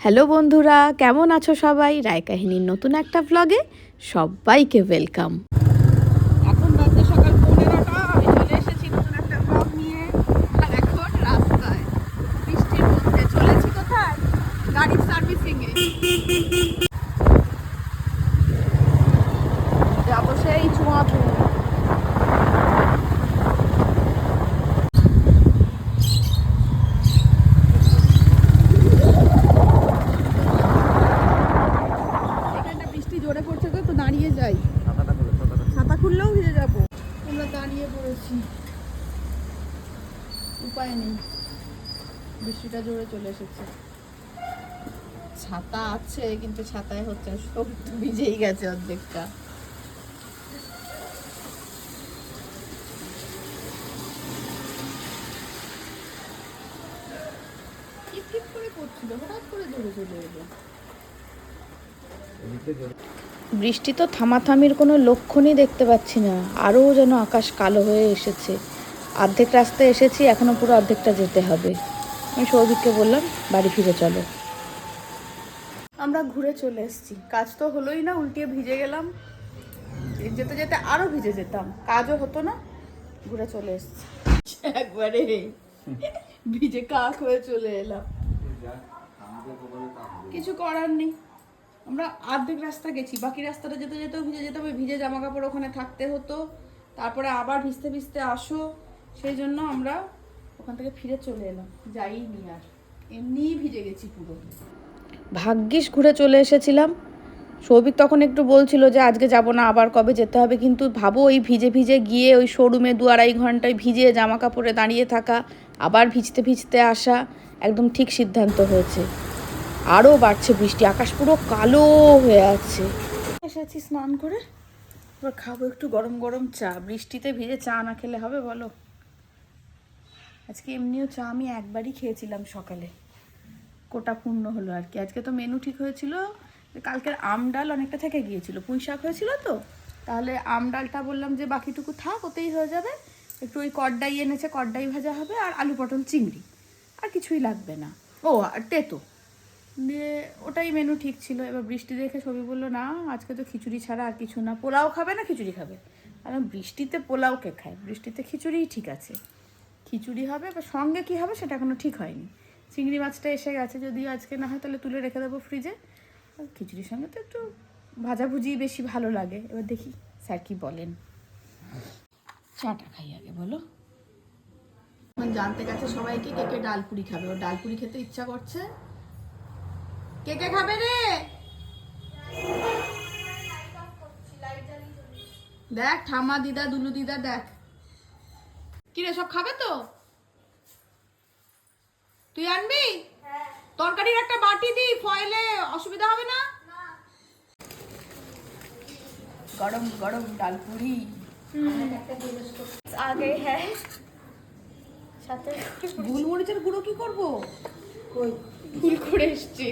Hello বন্ধুরা কেমন আছো সবাই? রায় কাহিনীর নতুন একটা ব্লগে সবাইকে ওয়েলকাম এখন বাজে সকাল পনেরোটা আমি চলে এসেছি নতুন একটা ব্লগ নিয়ে আর এখন রাস্তায় বৃষ্টির মধ্যে চলেছি কোথায় গাড়ির সার্ভিসিং এ যাব সেই চুয়াপুর এখানটা বৃষ্টি জোরে পড়ছে তো তো দাঁড়িয়ে যাই ছাতা খুললেও ভিজে যাব আমরা দাঁড়িয়ে পড়েছি উপায় নেই বৃষ্টিটা জোরে চলে এসেছে। ছাতা আছে, কিন্তু ছাতায় হচ্ছে সব ভিজেই গেছে অর্ধেকটা। বৃষ্টি তো থামাথামির কোনো লক্ষণই দেখতে পাচ্ছি না, আরও যেন আকাশ কালো হয়ে এসেছে। অর্ধেক রাস্তায় এসেছি, এখনও পুরো অর্ধেকটা যেতে হবে। আমি সৌভিককে বললাম, বাড়ি ফিরে চলো। আমরা ঘুরে চলে এসেছি। কাজ তো হলোই না, উল্টিয়ে ভিজে গেলাম। যেতে যেতে আরও ভিজে যেতাম। কাজও হতো না, ঘুরে চলে এসেছি। একবারে ভিজে কাক হয়ে চলে এলাম। কিছু করার নেই। আমরা অর্ধেক রাস্তা গেছি। বাকি রাস্তাটা যেতে যেতেও ভিজে যেতে হবে। ভিজে জামা কাপড় ওখানে থাকতে হতো। তারপরে আবার ভিজতে ভিজতে আসো। সেই জন্য আমরা ওখান থেকে ফিরে চলে এলাম যাইনি আর। এমনিই ভিজে গেছি পুরো। ভাগ্যিস ঘুরে চলে এসেছিলাম। সৌভিক তখন একটু বলছিল যে আজকে যাব না আবার কবে যেতে হবে? কিন্তু ভাবো ওই ভিজে ভিজে গিয়ে ওই শোরুমে দু আড়াই ঘন্টায় ভিজে জামা কাপড়ে দাঁড়িয়ে থাকা আবার ভিজতে ভিজতে আসা একদম ঠিক সিদ্ধান্ত হয়েছে। আরও বাড়ছে বৃষ্টি আকাশ পুরো কালো হয়ে আছে। এসেছি স্নান করে। এবার খাব একটু গরম গরম চা। বৃষ্টিতে ভিজে চা না খেলে হবে বলো? আজকে এমনিও চা আমি একবারই খেয়েছিলাম সকালে। কোটা পূর্ণ হলো আর কি। আজকে তো মেনু ঠিক হয়েছিল, কালকের আম ডাল অনেকটা থেকে গিয়েছিল। পুঁই শাক হয়েছিল তো, তাহলে আম ডালটা বললাম যে বাকিটুকু থাক, ওতেই হয়ে যাবে। একটু ওই কড্ডাই এনেছে কড্ডাই ভাজা হবে আর আলু পটল চিংড়ি। আর কিছুই লাগবে না। ও, আর তেতো। দিয়ে ওটাই মেনু ঠিক ছিল। এবার বৃষ্টি দেখে ছবি বলল, না, আজকে তো খিচুড়ি ছাড়া আর কিছু না। পোলাও খাবে না, খিচুড়ি খাবে? কারণ বৃষ্টিতে পোলাও কে খায়? বৃষ্টিতে খিচুড়িই ঠিক আছে। খিচুড়ি হবে এবার সঙ্গে কি হবে সেটা এখনও ঠিক হয়নি। চিংড়ি মাছটা এসে গেছে যদি আজকে না হয় তাহলে তুলে রেখে দেবো ফ্রিজে। খিচুড়ির সঙ্গে তো একটু ভাজাভুজি বেশি ভালো লাগে। এবার দেখি স্যার কি বলেন। চাটা খাই আগে, বলো। জানতে গেছে সবাইকে কে কে ডালপুরি খাবে। ও ডালপুরি খেতে ইচ্ছা করছে। কে কে খাবে রে? দেখ ঠামা দিদা, দুলু দিদা, দেখ। কিরে সব খাবে তো? তুই আনবি? তরকারির একটা বাটি দি ফয়েলে অসুবিধা হবে না? গরম গরম ডালপুরি আগে হ্যাঁ। সাথে। গোলমরিচের গুঁড়ো কি করব? ভুল করে এসছি।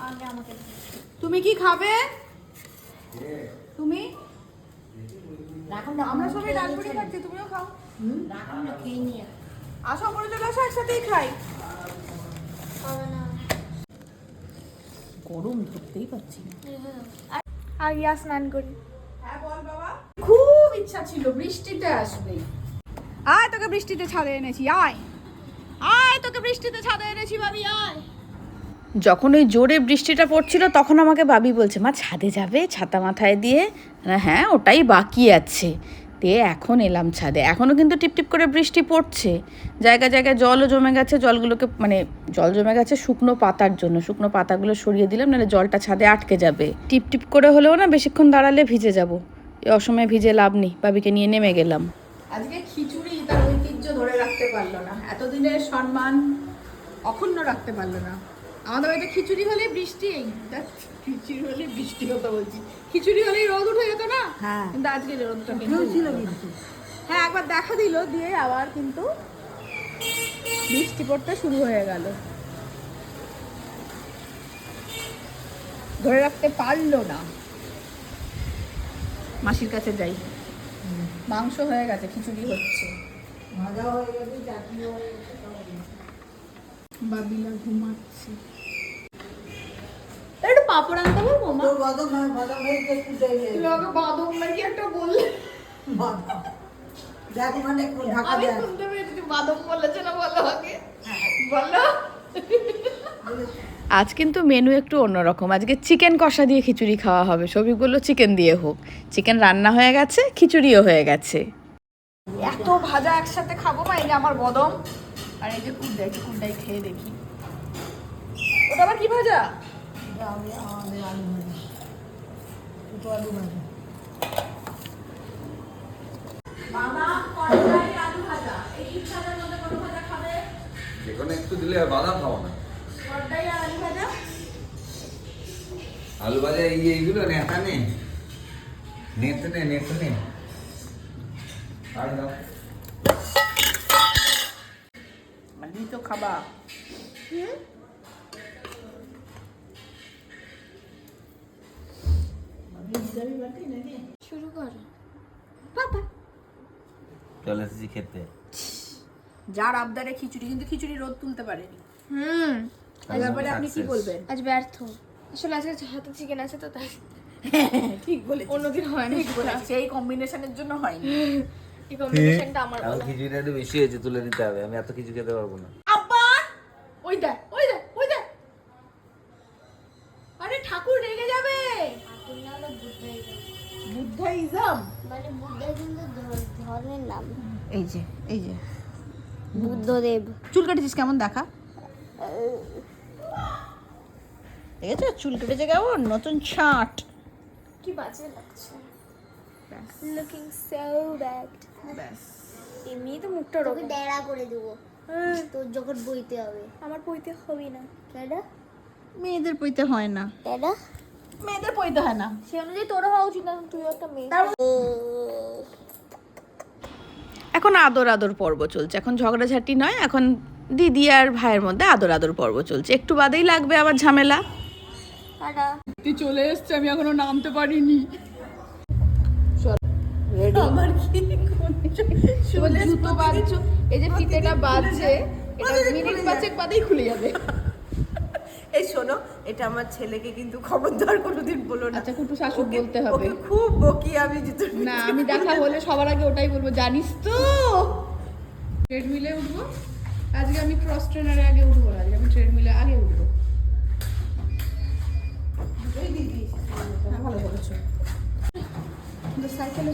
আগে আমাকে তুমি কি খাবে? তুমি? আমরা সবাই ডালপুরি খাচ্ছি তুমিও খাও। রাখুন না খেয়ে নিয়ে আসো করে চলে আসো একসাথেই খাই। গরম ধরতেই আর ইয়া স্নান করি। খুব ইচ্ছা ছিল বৃষ্টিতে আসবে। আয় তোকে বৃষ্টিতে ছাদে এনেছি আয়। আয় তোকে বৃষ্টিতে ছাদে এনেছি ভাবি আয়। যখন ওই জোরে বৃষ্টিটা পড়ছিল, তখন আমাকে বাবি বলছে, মা, ছাদে যাবে? ছাতা মাথায় দিয়ে? হ্যাঁ ওটাই বাকি আছে। তে এখন এলাম ছাদে। এখনও কিন্তু টিপটিপ করে বৃষ্টি পড়ছে। জায়গায় জায়গায় জলও জমে গেছে, জলগুলোকে মানে জল জমে গেছে শুকনো পাতার জন্য। শুকনো পাতাগুলো সরিয়ে দিলাম, নাহলে জলটা ছাদে আটকে যাবে। টিপ টিপ করে হলেও না, বেশিক্ষণ দাঁড়ালে ভিজে যাব। এই অসময়ে ভিজে লাভ নেই, বাবিকে নিয়ে নেমে গেলাম। আজকে খিচুড়ি তার ঐতিহ্য ধরে রাখতে পারল না। এতদিনের সম্মান অক্ষুণ্ণ রাখতে পারল না। আমাদের বাড়িতে খিচুড়ি হলে বৃষ্টি এই খিচুড়ি হলে বৃষ্টি কথা বলছি। খিচুড়ি হলেই রোদ উঠে যেত না? হ্যাঁ। কিন্তু আজকে রোদটা কিন্তু। হ্যাঁ একবার দেখা দিল দিয়ে আবার কিন্তু বৃষ্টি পড়তে শুরু হয়ে গেল। ধরে রাখতে পারল না। মাসির কাছে যাই। মাংস হয়ে গেছে খিচুড়ি হচ্ছে। ভাজা হয়ে গেছে চাটনি হয়ে গেছে। বাবিলা ঘুমাচ্ছে। আনতে মা? হয় একটু নাকি একটা বললে? দেখ মানে একটু ঢাকা আমি শুনতে পেয়েছি বাদম বলেছে না বলো আগে? বলো। আজ কিন্তু মেনু একটু অন্যরকম। আজকে চিকেন কষা দিয়ে খিচুড়ি খাওয়া হবে। সবই বলল চিকেন দিয়ে হোক। চিকেন রান্না হয়ে গেছে খিচুড়িও হয়ে গেছে। এত ভাজা একসাথে খাব মা এই যে আমার বদম। আর এই যে কুড়দাই একটু কুড়দাই খেয়ে দেখি। ওটা আবার কি ভাজা? আমি আমাদের আলু ভাজা। দুটো আলু ভাজা। একটু দিলে আর বাদাম খাব না। আলু ভাজা? এই এইগুলো নেতা নে। নেতে নে নেতে নে। আর দাও। মালি তো খাবা। শুরু কর। পাপা। চলে এসেছি খেতে। যার আবদারে খিচুড়ি কিন্তু খিচুড়ি রোদ তুলতে পারেনি। হুম। এই ব্যাপারে আপনি কি বলবেন? আজ ব্যর্থ। আসলে আজকে হাতে চিকেন আছে তো তাই। ঠিক বলেছি অন্যদিন হয় না। ঠিক বলেছি সেই কম্বিনেশনের জন্য হয়নি। এই কম্বিনেশনটা আমার বলা। খিচুড়িটা একটু বেশি হয়েছে তুলে নিতে হবে। আমি এত কিছু খেতে পারব না। বুদ্ধদেব চুল কেটেছিস কেমন? দেখা। দেখেছ? চুল কেটেছে কেমন? নতুন ছাট কি বাজে লাগছে। লুকিং সো ব্যাড ব্যাস। এমনি তো মুখটা রকম ডেরা করে দেবো। তোর যখন বইতে হবে। আমার পইতে হবে না। কেন মেয়েদের পইতে হয় না। কেন মেয়েদের পইতে হয় না। সে অনুযায়ী তোরও হওয়া উচিত না তুই একটা মেয়ে। এখন আদর আদর পর্ব চলছে। এখন ঝগড়াঝাটি নয় এখন দিদি আর ভাইয়ের মধ্যে আদর আদর পর্ব চলছে। একটু বাদেই লাগবে আবার ঝামেলা। তুই চলে এসছে আমি এখনও নামতে পারিনি। আমার কি চলে জুতো বাঁধছো এই যে ফিতেটা বাজছে এটা মিনিট পাঁচেক বাদেই খুলে যাবে। এই শোনো এটা আমার ছেলেকে কিন্তু খবরদার কোনোদিন বলো না। আচ্ছা কুটু ওকে- বলতে হবে। ওকে খুব বকি আমি না আমি দেখা হলে সবার আগে ওটাই বলব জানিস তো? ট্রেডমিলে উঠবো? আজকে আমি ক্রস ট্রেনারে আগে উঠবো আজকে আমি ট্রেডমিলে আগে উঠবো। হ্যাঁ, ভালো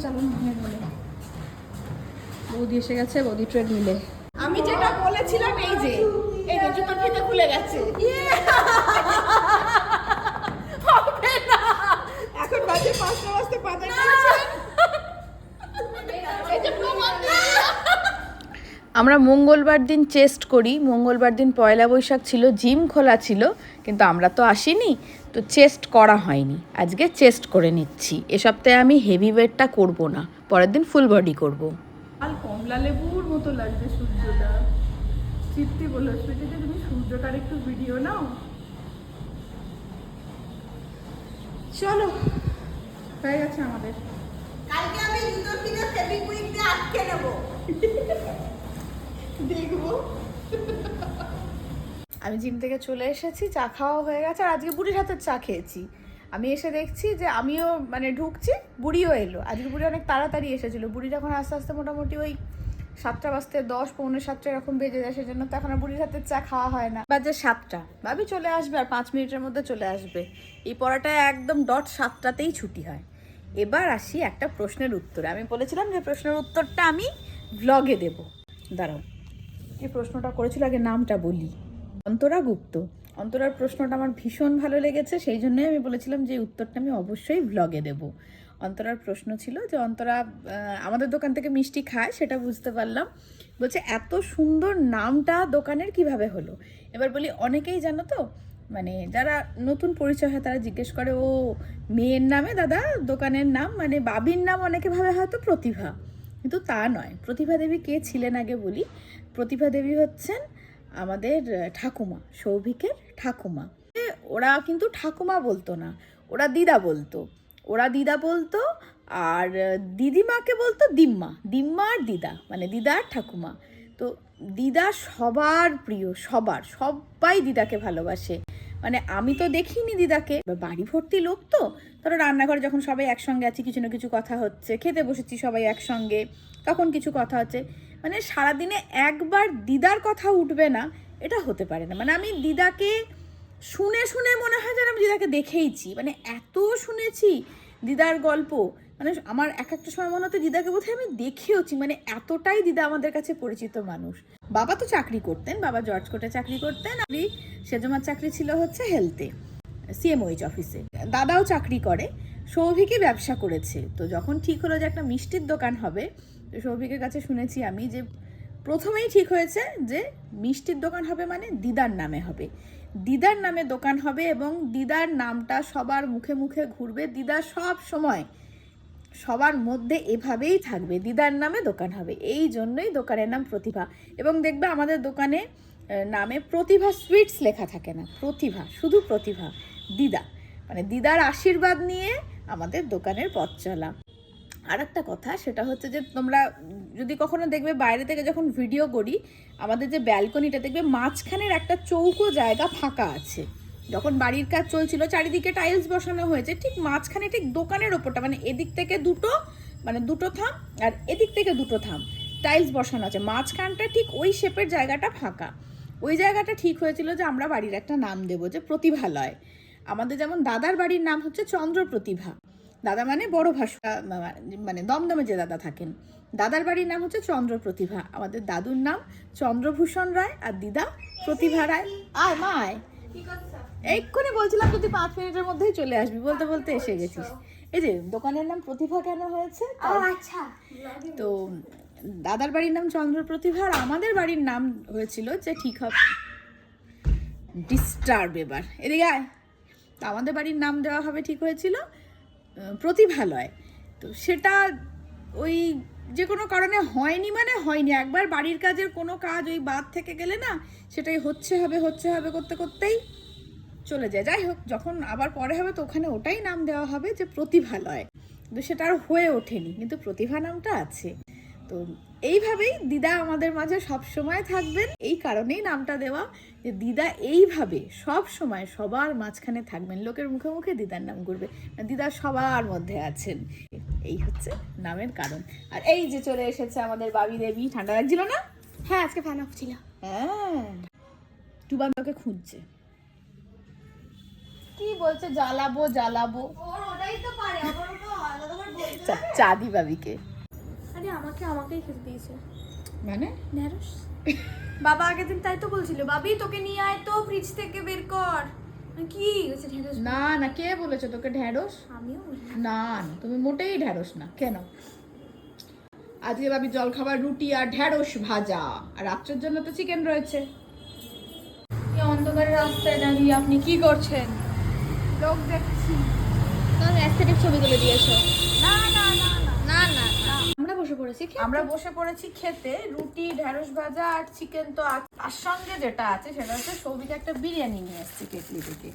চালানো হয়ে গেল বৌদি এসে গেছে বৌদি ট্রেডমিলে। আমি যেটা বলেছিলাম এই যে এই যে জুতোর ফিতে খুলে গেছে হবে না এখন বাজে পাঁচটা বাজতে পাঁচ আমরা মঙ্গলবার দিন চেস্ট করি। মঙ্গলবার দিন পয়লা বৈশাখ ছিল জিম খোলা ছিল কিন্তু আমরা তো আসিনি তো চেস্ট করা হয়নি। আজকে চেস্ট করে নিচ্ছি। এ সপ্তাহে আমি হেভি ওয়েটটা করব না পরের দিন ফুল বডি করব। আর কমলা লেবুর মতো লাগছে সূর্যটা। চিত্তি বলল যে তুমি সূর্যটার একটু ভিডিও নাও। চলো হয়ে গেছে আমাদের। কালকে আমি জুতোর কিনে ফেবিকুইক দিয়ে আটকে নেব। দেখব। আমি জিম থেকে চলে এসেছি, চা খাওয়া হয়ে গেছে, আর আজকে বুড়ির হাতের চা খেয়েছি। আমি এসে দেখছি যে আমিও মানে ঢুকছি, বুড়িও এলো। আজকে বুড়ি অনেক তাড়াতাড়ি এসেছিল। বুড়ি যখন আস্তে আস্তে মোটামুটি ওই সাতটা বাজতে দশ, পৌনে সাতটা এরকম বেজে যায়, সেজন্য তো এখন বুড়ির হাতের চা খাওয়া হয় না। বাজে সাতটা। ভাবি চলে আসবে আর পাঁচ মিনিটের মধ্যে চলে আসবে। এই পড়াটা একদম ডট সাতটাতেই ছুটি হয়। এবার আসি একটা প্রশ্নের উত্তরে। আমি বলেছিলাম যে প্রশ্নের উত্তরটা আমি ব্লগে দেব। দাঁড়াও। এই প্রশ্নটা করেছিল, আগে নামটা বলি। অন্তরা গুপ্ত। অন্তরার প্রশ্নটা আমার ভীষণ ভালো লেগেছে, সেই জন্যই আমি বলেছিলাম যে উত্তরটা আমি অবশ্যই ব্লগে দেব। অন্তরার প্রশ্ন ছিল যে, অন্তরা আমাদের দোকান থেকে মিষ্টি খায়, সেটা বুঝতে পারলাম। বলছে, এত সুন্দর নামটা দোকানের কীভাবে হলো? এবার বলি, অনেকেই জানো তো মানে যারা নতুন পরিচয় হয়, তারা জিজ্ঞেস করে, ও, মেয়ের নামে? দাদা, দোকানের নাম? মানে বাবির নাম অনেকে ভাবে হয়তো প্রতিভা। কিন্তু তা নয়। প্রতিভা দেবী কে ছিলেন আগে বলি? প্রতিভা দেবী হচ্ছেন আমাদের ঠাকুমা, সৌভিকের ঠাকুমা। ওরা কিন্তু ঠাকুমা বলতো না, ওরা দিদা বলতো। ওরা দিদা বলতো আর দিদিমাকে বলতো দিম্মা। দিম্মা আর দিদা মানে দিদা আর ঠাকুমা। তো দিদা সবার প্রিয়, সবার, সবাই দিদাকে ভালোবাসে। মানে আমি তো দেখিনি দিদাকে। বাড়ি ভর্তি লোক তো ধরো রান্নাঘরে যখন সবাই একসঙ্গে আছি, কিছু না কিছু কথা হচ্ছে, খেতে বসেছি সবাই একসঙ্গে, তখন কিছু কথা হচ্ছে মানে সারাদিনে একবার দিদার কথা উঠবে না, এটা হতে পারে না। মানে আমি দিদাকে শুনে শুনে মনে হয় যেন আমি দিদাকে দেখেইছি। মানে এত শুনেছি দিদার গল্প। মানে আমার এক একটা সময় মনে হতো দিদাকে বোধহয় আমি দেখেওছি। মানে এতটাই দিদা আমাদের কাছে পরিচিত মানুষ। বাবা তো চাকরি করতেন, বাবা জর্জ কোর্টে চাকরি করতেন আমি সেজমার চাকরি ছিল হচ্ছে হেলথে। সিএমওইচ অফিসে দাদাও চাকরি করে, সৌভিকই ব্যবসা করেছে। তো যখন ঠিক হলো যে একটা মিষ্টির দোকান হবে, তো সৌভিকের কাছে শুনেছি আমি যে প্রথমেই ঠিক হয়েছে যে মিষ্টির দোকান হবে মানে দিদার নামে হবে। দিদার নামে দোকান হবে এবং দিদার নামটা সবার মুখে মুখে ঘুরবে। দিদা সব সময় সবার মধ্যে এভাবেই থাকবে, দিদার নামে দোকান হবে। এই জন্যই দোকানের নাম প্রতিভা। এবং দেখবে আমাদের দোকানে নামে প্রতিভা সুইটস লেখা থাকে না, প্রতিভা, শুধু প্রতিভা। দিদা। মানে দিদার আশীর্বাদ নিয়ে আমাদের দোকানের পথ চলা। আর একটা কথা, সেটা হচ্ছে যে তোমরা যদি কখনো দেখবে বাইরে থেকে যখন ভিডিও করি, আমাদের যে ব্যালকনিটা, দেখবে মাঝখানের একটা চৌকো জায়গা ফাঁকা আছে। যখন বাড়ির কাজ চলছিল, চারিদিকে টাইলস বসানো হয়েছে, ঠিক মাঝখানে ঠিক দোকানের ওপরটা মানে এদিক থেকে দুটো মানে দুটো থাম আর এদিক থেকে দুটো থাম টাইলস বসানো আছে। মাঝখানটা ঠিক ওই শেপের জায়গাটা ফাঁকা। ওই জায়গাটা ঠিক হয়েছিল যে আমরা বাড়ির একটা নাম দেবো, যে প্রতিভালয়। আমাদের যেমন দাদার বাড়ির নাম হচ্ছে চন্দ্র প্রতিভা দাদা মানে বড় ভাষা মানে দমদমে যে দাদা থাকেন। দাদার বাড়ির নাম হচ্ছে চন্দ্র প্রতিভা আমাদের দাদুর নাম চন্দ্রভূষণ রায় আর দিদা প্রতিভা রায়। আয় মায় এক্ষুনি বলছিলাম যদি পাঁচ মিনিটের মধ্যেই চলে আসবি বলতে বলতে এসে গেছিস। এই যে দোকানের নাম প্রতিভা কেন হয়েছে? আচ্ছা। তো দাদার বাড়ির নাম চন্দ্র প্রতিভা আর আমাদের বাড়ির নাম হয়েছিল যে ঠিক হবে। ডিস্টার্ব এবার। এদিকে আয়। তো আমাদের বাড়ির নাম দেওয়া হবে ঠিক হয়েছিল প্রতিভালয়। তো সেটা ওই যে কোনো কারণে হয়নি মানে হয়নি। একবার বাড়ির কাজের কোনো কাজ ওই বাদ থেকে গেলে না, সেটাই হচ্ছে হবে হচ্ছে হবে করতে করতেই চলে যায়। যাই হোক, যখন আবার পরে হবে তো ওখানে ওটাই নাম দেওয়া হবে যে প্রতিভালয়। কিন্তু সেটা আর হয়ে ওঠেনি, কিন্তু প্রতিভা নামটা আছে। তো এইভাবেই দিদা আমাদের মাঝে সব সময় থাকবেন। এই কারণেই নামটা দেওয়া যে দিদা এইভাবে সব সময় সবার মাঝখানে থাকবেন। লোকের মুখে মুখে দিদার নাম ঘুরবে। দিদা সবার মধ্যে আছেন। এই হচ্ছে নামের কারণ। আর এই যে চলে এসেছে আমাদের বাবি দেবী। ঠান্ডা লাগছিল না? হ্যাঁ আজকে ফ্যান অফ ছিল। হ্যাঁ। টুবান তোকে খুঁজছে। কি বলছে? জ্বালাবো জ্বালাবো। চা- চা দি বাবিকে। আরে আমাকে আমাকেই খেতে দিয়েছে। মানে? ঢেঁড়স। বাবা আগের দিন তাই তো বলছিল বাবি তোকে নিয়ে আয় তো ফ্রিজ থেকে বের কর। কি? বলছে ঢেঁড়স না না কে বলেছে তোকে ঢ্যাঁড়স আমিও না না তুমি মোটেই ঢ্যাঁড়স না কেন? আজকে ভাবি জল খাবার রুটি আর ঢ্যাঁড়স ভাজা আর রাত্রের জন্য তো চিকেন রয়েছে। এই অন্ধকারের রাস্তায় দাঁড়িয়ে আপনি কি করছেন? লোক দেখছি। তোমার অ্যাস্থেটিক ছবিগুলো দিয়েছ না না না না না না না আমরা বসে পড়েছি আমরা বসে পড়েছি খেতে রুটি ঢ্যাঁড়স ভাজা আর চিকেন তো। তার সঙ্গে যেটা আছে সেটা হচ্ছে সৌভিক একটা বিরিয়ানি নিয়ে এসেছি কেটলি থেকে।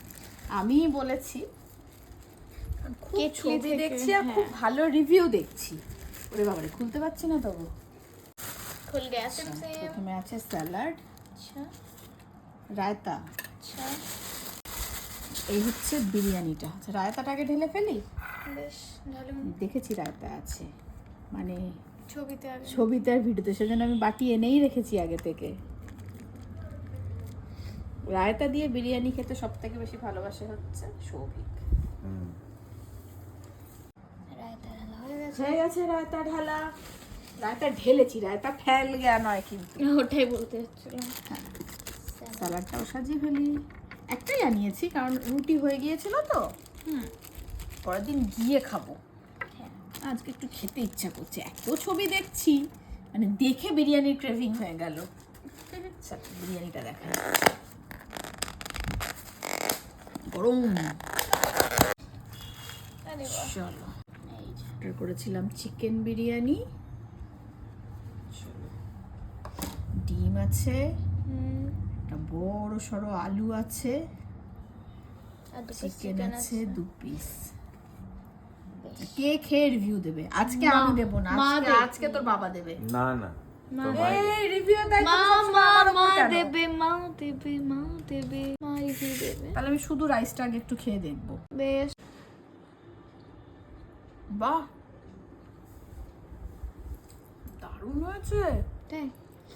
আমি বলেছি খুব ছবি দেখছি আর খুব হ্যাঁ। ভালো রিভিউ দেখছি। ওরে বাবারে খুলতে পারছি না তবু। খুল গেছে প্রথমে আছে স্যালাড। আচ্ছা। রায়তা। আচ্ছা। এই হচ্ছে বিরিয়ানিটা। আচ্ছা রায়তাটাকে ঢেলে ফেলি? বেশ দেখেছি রায়তা আছে। মানে ছবিতে আগে ছবিতে আর ভিডিওতে সেজন্য আমি বাটি এনেই রেখেছি আগে থেকে। রায়তা দিয়ে বিরিয়ানি খেতে সব থেকে বেশি ভালোবাসে হচ্ছে সৌভিক। হয়ে গেছে। রায়তা ঢালা। রায়তা ঢেলেছি রায়তা ফেল গেয়া নয় কিন্তু। ওটাই বলতে হচ্ছিলাম স্যালাডটাও সাজিয়ে ফেলি। একটাই আনিয়েছি কারণ রুটি হয়ে গিয়েছিল তো। হুম। পরের দিন গিয়ে খাব। আজকে একটু খেতে ইচ্ছা করছে। এত ছবি দেখছি মানে দেখে বিরিয়ানির ক্রেভিং হয়ে গেল। বিরিয়ানিটা দেখা গরম। চলো। অর্ডার করেছিলাম চিকেন বিরিয়ানি। ডিম আছে একটা বড় সড়ো আলু আছে চিকেন আছে দু পিস কে খেয়ে রিভিউ দেবে? আজকে আমি দেবো না আজকে আজকে তোর বাবা দেবে। না না মা তোর মাই এই রিভিউ দেয় মা মা মা দেবে মা দেবে মা দেবে মা রিভিউ দেবে। তাহলে আমি শুধু রাইসটা আগে একটু খেয়ে দেখব। বেশ। বাহ! দারুণ হয়েছে। তাই।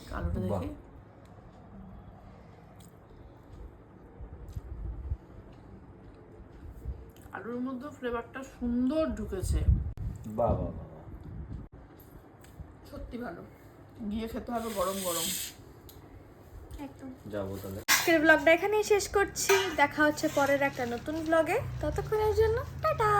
কালোটা দেখে। আলুর মধ্যে ফ্লেভারটা সুন্দর ঢুকেছে। বাবা বাবা সত্যি ভালো। গিয়ে খেতে হবে গরম গরম। একদম। যাব তাহলে। আজকের ব্লগটা এখানেই শেষ করছি। দেখা হচ্ছে পরের একটা নতুন ব্লগে ততক্ষণের জন্য টাটা!